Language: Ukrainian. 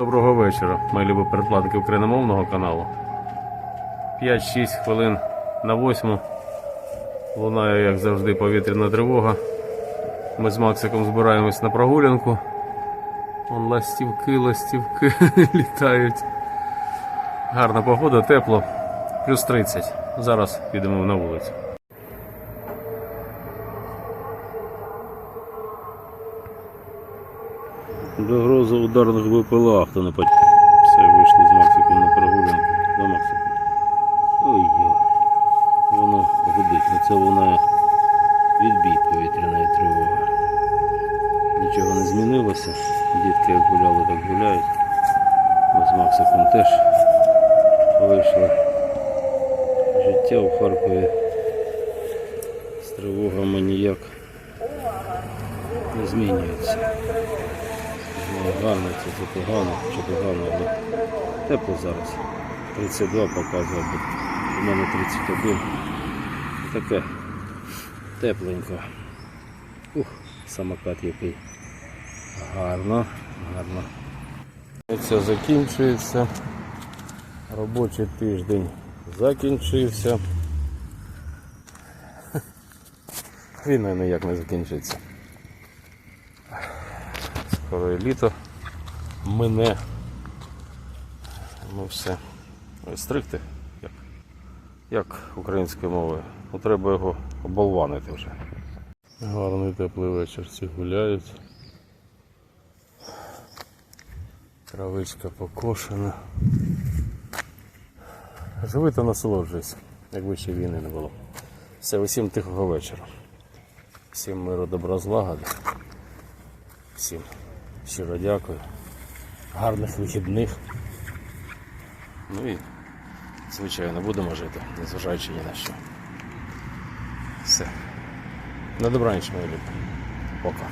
Доброго вечора, мої любі передплатники україномовного каналу. 5-6 хвилин на 8. Лунає, як завжди, повітряна тривога. Ми з Максиком збираємось на прогулянку. Вон ластівки, ластівки літають. Гарна погода, тепло. Плюс 30. Зараз підемо на вулицю. Загроза ударних БПЛА, хто не пот... Все, вийшли з Максиком на прогулянку. Да, Максик? Ой, йо. Воно гудить, ну це лунає відбій повітряної тривоги. Нічого не змінилося. Дітки як гуляли, так гуляють. З Максиком теж вийшли. Життя у Харкові з тривогами ніяк не змінюється. Гарно це, це погано, чи погано, але тепло зараз. 32 показує, у мене 31. Таке тепленько. Ух, самокат який. Гарно, гарно. Це закінчується. Робочий тиждень закінчився. Війна ніяк не закінчиться. Скоро і літо мине. Ну все. Стригти, як, як українською мовою. Ну, треба його оболванити вже. Гарний теплий вечір. Всі гуляють. Травичка покошена. Живи та насолоджуйся, якби ще війни не було. Все, усім тихого вечора. Всім миру, добра, злагоди. Всім щиро дякую. Гарних вихідних. Ну і, звичайно, будемо жити, незважаючи ні на що. Все. На добраніч, мої любі. Пока.